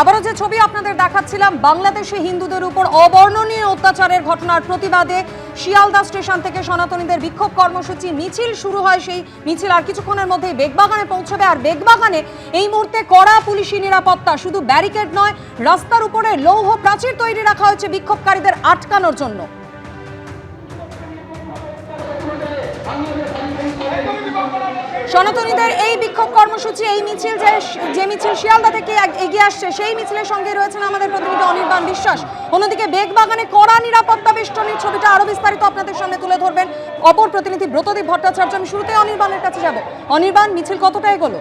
আবারও যে ছবি আপনাদের দেখাচ্ছিলাম, বাংলাদেশে হিন্দুদের উপর অবর্ণনীয় অত্যাচারের ঘটনার প্রতিবাদে শিয়ালদা স্টেশন থেকে সনাতনীদের বিক্ষোভ কর্মসূচি, মিছিল শুরু হয় সেই মিছিল আর কিছুক্ষণের মধ্যেই বেগবাগানে পৌঁছবে। আর বেগবাগানে এই মুহূর্তে কড়া পুলিশি নিরাপত্তা, শুধু ব্যারিকেড নয়, রাস্তার উপরে লৌহ প্রাচীর তৈরি রাখা হয়েছে বিক্ষোভকারীদের আটকানোর জন্য। সনাতনীদের এই বিক্ষোভ কর্মসূচি, এই মিছিল যে যে মিছিল শিয়ালদা থেকে এগিয়ে আসছে, সেই মিছিলের সঙ্গে রয়েছেন আমাদের প্রতিনিধি অনির্বাণ বিশ্বাস। অন্যদিকে বেগবাগানে কড়া নিরাপত্তা বেষ্টনীর ছবিটা আরও বিস্তারিত আপনাদের সামনে তুলে ধরবেন। অপর প্রতিনিধি ব্রতদীপ ভট্টাচার্য, আমি শুরুতে অনির্বাণের কাছে যাব। অনির্বাণ, মিছিল কতটা এগোলো?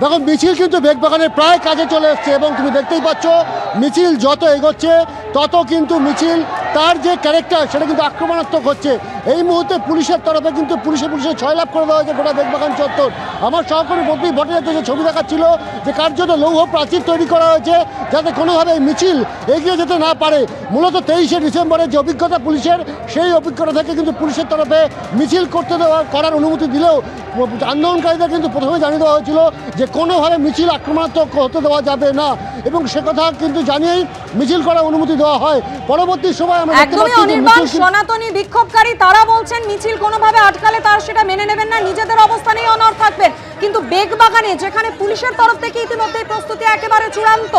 দেখো মিছিল কিন্তু বেগবাগানের প্রায় কাজে চলে এসছে এবং তুমি দেখতেই পাচ্ছ, মিছিল যত এগোচ্ছে, তত কিন্তু মিছিল তার যে ক্যারেক্টার সেটা কিন্তু আক্রমণাত্মক হচ্ছে। এই মুহূর্তে পুলিশের তরফে কিন্তু পুলিশে পুলিশের ছয় লাভ করে দেওয়া হয়েছে গোটা বেগবাগান চত্বর। আমার সহকর্মী বদলি ভট্টাচার্য যে ছবি দেখাচ্ছিল, যে কার জন্য লৌহ প্রাচীর তৈরি করা হয়েছে, যাতে কোনোভাবে এই মিছিল এগিয়ে যেতে না পারে। মূলত তেইশে ডিসেম্বরের যে অভিজ্ঞতা পুলিশের, সেই অভিজ্ঞতা থেকে কিন্তু পুলিশের তরফে মিছিল করতে দেওয়া, করার অনুমতি দিলেও আন্দোলনকারীদের কিন্তু প্রথমে জানিয়ে দেওয়া হয়েছিল যে কোনোভাবে মিছিল আক্রমণাত্মক হতে দেওয়া যাবে না এবং সে কথা কিন্তু জানিয়েই মিছিল করার অনুমতি দেওয়া হয়। পরবর্তী সময় আমরা একদমই অনির্বাণ সনাতনী বিক্ষোভকারী তারা বলছেন মিছিল কোনোভাবে আটকালে তারা সেটা মেনে নেবেন না নিজেদের অবস্থানেই অনড় থাকবেন কিন্তু বেগবাগানে যেখানে পুলিশের তরফ থেকে ইতিমধ্যেই প্রস্তুতি একেবারে চূড়ান্ত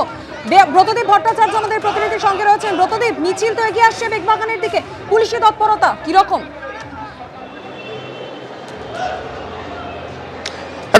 ব্রতদীপ ভট্টাচার্য আমাদের প্রতিনিধির সঙ্গে রয়েছেন। ব্রতদীপ মিছিল তো এগিয়ে আসছে বেগবাগানের দিকে। পুলিশি তৎপরতা কীরকম?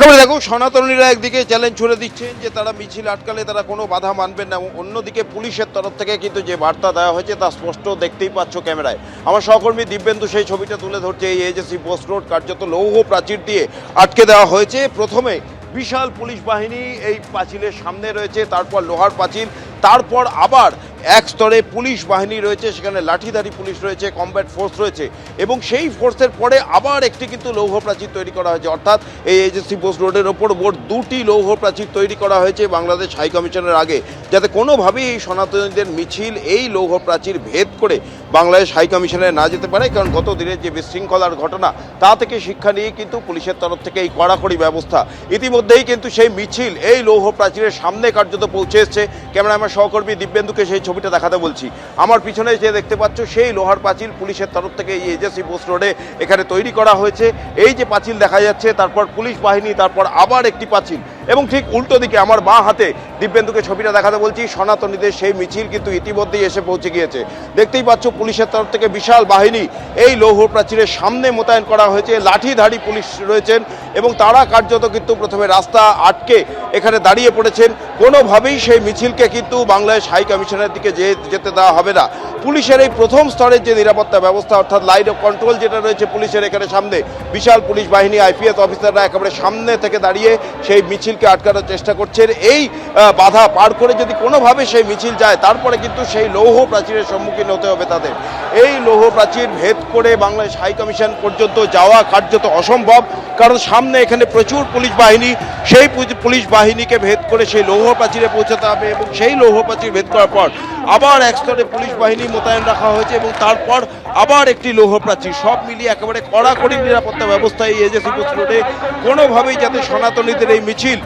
একেবারে দেখো, সনাতনীরা একদিকে চ্যালেঞ্জ ছুড়ে দিচ্ছেন যে তারা মিছিল আটকালে তারা কোনো বাধা মানবেন না, এবং অন্যদিকে পুলিশের তরফ থেকে কিন্তু যে বার্তা দেওয়া হয়েছে তা স্পষ্ট দেখতেই পাচ্ছ ক্যামেরায়। আমার সহকর্মী দিব্যেন্দু সেই ছবিটা তুলে ধরছে এই এজেসি পোস্ট রোড কার্যত লৌহ প্রাচীর দিয়ে আটকে দেওয়া হয়েছে। প্রথমে বিশাল পুলিশ বাহিনী এই পাঁচিলের সামনে রয়েছে, তারপর লোহার পাঁচিল, তারপর আবার এক স্তরে পুলিশ বাহিনী রয়েছে, সেখানে লাঠিধারী পুলিশ রয়েছে কমব্যাট ফোর্স রয়েছে এবং সেই ফোর্সের পরে আবার একটি কিন্তু লৌহ প্রাচীর তৈরি করা হয়েছে। অর্থাৎ এই এজেন্সি পোস্ট রোডের ওপর মোট দুটি লৌহ প্রাচীর তৈরি করা হয়েছে বাংলাদেশ হাই কমিশনের আগে। যাতে কোনোভাবেই এই সনাতনীদের মিছিল, এই লৌহ প্রাচীর ভেদ করে বাংলাদেশ হাই কমিশনে না যেতে পারে, কারণ গত দিনের যে বিশৃঙ্খলার ঘটনা, তা থেকে শিক্ষা নিয়ে কিন্তু পুলিশের তরফ থেকে এই কড়াকড়ি ব্যবস্থা। ইতিমধ্যেই কিন্তু সেই মিছিল, এই লৌহ প্রাচীরের সামনে কার্যত পৌঁছে এসছে। ক্যামেরা আমার সহকর্মী দিব্যেন্দুকে সেই ছবিটা দেখাতে বলছি। আমার পিছনে যে দেখতে পাচ্ছ, সেই লোহার পাঁচিল পুলিশের তরফ থেকে এই এজেসি পোস্ট রোডে এখানে তৈরি করা হয়েছে। এই যে পাঁচিল দেখা যাচ্ছে, তারপর পুলিশ বাহিনী, তারপর আবার একটি পাঁচিল এবং ঠিক উল্টো দিকে আমার বাঁ হাতে দিব্যেন্দুকে ছবিটা দেখাতে বলছি, সনাতনীদের সেই মিছিল কিন্তু ইতিমধ্যেই এসে পৌঁছে গিয়েছে। দেখতেই পাচ্ছ পুলিশের তরফ থেকে বিশাল বাহিনী, এই লৌহ প্রাচীরের সামনে মোতায়েন করা হয়েছে, লাঠিধারী পুলিশ রয়েছেন এবং তারা কার্যত কিন্তু প্রথমে রাস্তা আটকে এখানে দাঁড়িয়ে পড়েছেন। কোনোভাবেই সেই মিছিলকে কিন্তু বাংলাদেশ হাই কমিশনের দিকে যেতে দেওয়া হবে না। পুলিশের এই প্রথম স্তরের যে নিরাপত্তা ব্যবস্থা, অর্থাৎ লাইন অফ কন্ট্রোল যেটা রয়েছে পুলিশের এখানে সামনে, বিশাল পুলিশ বাহিনী আইপিএস অফিসাররা একেবারে সামনে থেকে দাঁড়িয়ে সেই মিছিলকে আটকানোর চেষ্টা করছেন। এই বাধা পার করে যদি কোনোভাবে সেই মিছিল যায়, তারপরে কিন্তু সেই লৌহ প্রাচীরের সম্মুখীন হতে হবে তাদের। এই লৌহ প্রাচীর ভেদ করে বাংলাদেশ হাই কমিশন পর্যন্ত যাওয়া কার্যত অসম্ভব, কারণ সামনে এখানে প্রচুর পুলিশ বাহিনী, সেই পুলিশ বাহিনীকে ভেদ করে সেই লৌহ প্রাচীরে পৌঁছাতে হবে এবং সেই লৌহ প্রাচীর ভেদ করার পর আবার এক স্তরে পুলিশ বাহিনী মোতায়েন রাখা হয়েছে এবং তারপর আবার একটি লৌহ প্রাচীর সব মিলিয়ে একেবারে কড়াকড়ি নিরাপত্তা ব্যবস্থা এই এজেসি পোস্ট রোডে কোনোভাবেই যাতে সনাতনীদের এই মিছিল,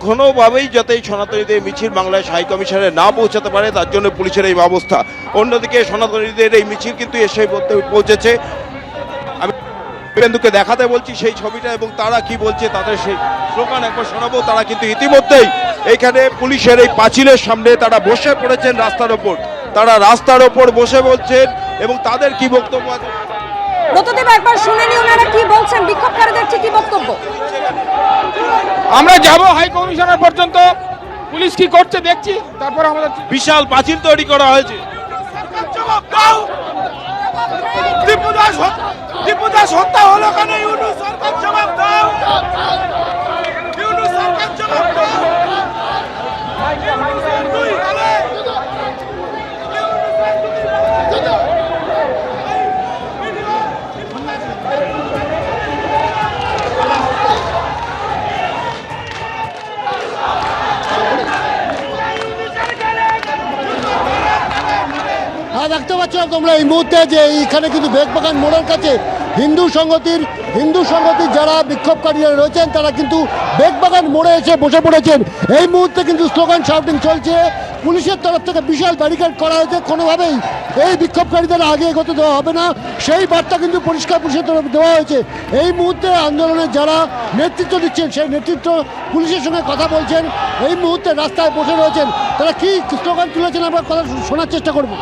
কোনোভাবেই যাতে এই সনাতনীদের মিছিল বাংলাদেশ হাই কমিশনে না পৌঁছাতে পারে, তার জন্য পুলিশের এই ব্যবস্থা। অন্যদিকে সনাতনীদের এই মিছিল কিন্তু এসে পৌঁছে- পৌঁছেছে। আমি বিবেন্দুকে দেখাতে বলছি, সেই ছবিটা এবং তারা কি বলছে তাদের সেই স্লোগান একবার শোনাবো। তারা কিন্তু ইতিমধ্যেই এখানে পুলিশের এই পাঁচিলের সামনে তারা বসে পড়েছেন রাস্তার ওপর। তারা রাস্তার ওপর বসে বলছেন এবং তাদের কি বক্তব্য আছে? ব্রতদীপ একবার শুনে নি ওনারা কি বলছেন? বিক্ষোভকারীদের ঠিকই বক্তব্য। আমরা যাব হাই কমিশনার পর্যন্ত। পুলিশ কি করছে দেখছি তারপর আমাদের বিশাল পাঁচিল তৈরি করা হয়েছে। দীপুদাস দীপুদাস হত্যা হলো কেন? ইউনুস সরকার জবাব দাও! ইউনুস সরকার জবাব দাও! দেখতে পাচ্ছ তোমরা এই মুহূর্তে যে এইখানে কিন্তু বেগবাগান মোড়ের কাছে হিন্দু সংগতির হিন্দু সংগতির যারা বিক্ষোভকারীরা রয়েছেন, তারা কিন্তু বেগবাগান মোড়ে এসে বসে পড়েছেন। এই মুহূর্তে কিন্তু স্লোগান শাউটিং চলছে। পুলিশের তরফ থেকে বিশাল ব্যারিকেড করা হয়েছে। কোনোভাবেই এই বিক্ষোভকারীদের আগে এগোতে দেওয়া হবে না। সেই বার্তা কিন্তু পরিষ্কার পুলিশের তরফ দেওয়া হয়েছে। এই মুহূর্তে আন্দোলনের যারা নেতৃত্ব দিচ্ছেন, সেই নেতৃত্ব পুলিশের সঙ্গে কথা বলছেন। এই মুহূর্তে রাস্তায় বসে রয়েছেন। তারা কি স্লোগান তুলেছেন? আমরা কথা শোনার চেষ্টা করব।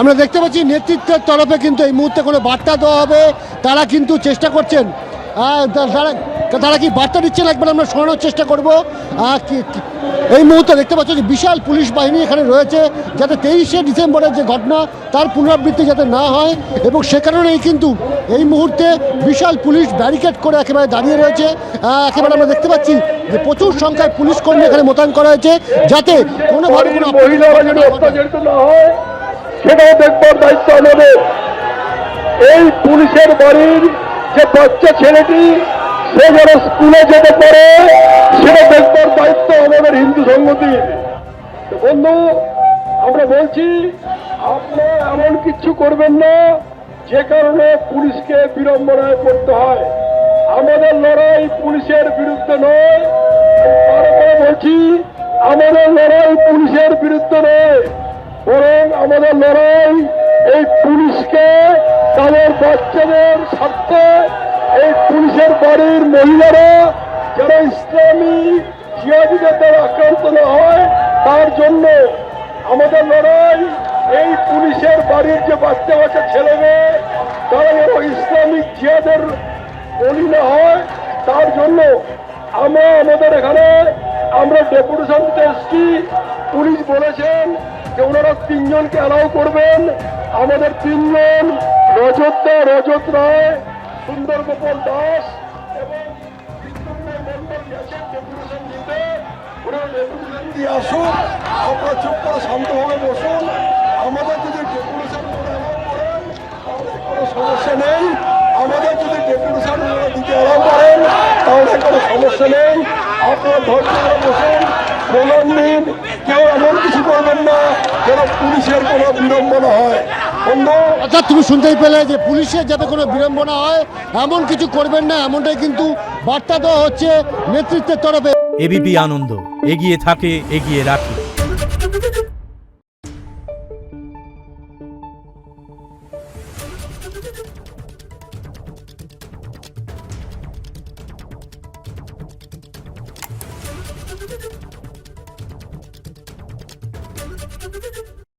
আমরা দেখতে পাচ্ছি নেতৃত্বের তরফে কিন্তু এই মুহূর্তে কোনো বার্তা দেওয়া হবে। তারা কিন্তু চেষ্টা করছেন। তারা তারা কি বার্তা দিচ্ছেন? একবার আমরা শোনানোর চেষ্টা করব। এই মুহূর্তে দেখতে পাচ্ছ যে বিশাল পুলিশ বাহিনী এখানে রয়েছে। যাতে তেইশে ডিসেম্বরের যে ঘটনা, তার পুনরাবৃত্তি যাতে না হয়। এবং সে কারণেই কিন্তু এই মুহূর্তে বিশাল পুলিশ ব্যারিকেড করে একেবারে দাঁড়িয়ে রয়েছে। একেবারে আমরা দেখতে পাচ্ছি যে প্রচুর সংখ্যায় পুলিশ কর্মী এখানে মোতায়েন করা হয়েছে। যাতে কোনোভাবে কোনো সেটাও দেখবার দায়িত্ব আমাদের এই পুলিশের বাড়ির যে বাচ্চা ছেলেটি, সে যেন স্কুলে যেতে পারে সেটা দেখবার দায়িত্ব আমাদের হিন্দু সংগতির তো বন্ধু, আমরা বলছি, আপনি এমন কিছু করবেন না, যে কারণে পুলিশকে বিড়ম্বনায় পড়তে হয়। আমাদের লড়াই পুলিশের বিরুদ্ধে নয়। বলছি, আমাদের লড়াই পুলিশের বিরুদ্ধে নয়। বরং আমাদের লড়াই, এই পুলিশকে তাদের বাচ্চাদের স্বার্থে এই পুলিশের বাড়ির মহিলারা যারা ইসলামী জিয়াদিদের দ্বারা আক্রান্ত না হয়, তার জন্য আমাদের লড়াই, এই পুলিশের বাড়ির যে বাচ্চা বাচ্চা ছেলে মেয়ে তারা যেন ইসলামিক জিয়াদের বলি না হয়, তার জন্য আমরা, আমাদের এখানে আমরা ডেপুটেশন দিতে এসছি। পুলিশ বলেছেন যে ওনারা তিনজনকে অ্যালাউ করবেন। আমাদের তিনজন, রজত রজত রায় সুন্দর গোপাল দাস এবং আসুন বসুন। আমাদের যদি যদি করেন সমস্যা আপনারা ধৈর্য ধরে বসুন। স্লোগান পুলিশের অর্থাৎ তুমি শুনতেই পেলে যে পুলিশের যাতে কোনো বিড়ম্বনা হয় এমন কিছু করবেন না এমনটাই কিন্তু বার্তা দেওয়া হচ্ছে নেতৃত্বের তরফে। এবিপি আনন্দ এগিয়ে থাকে এগিয়ে রাখে।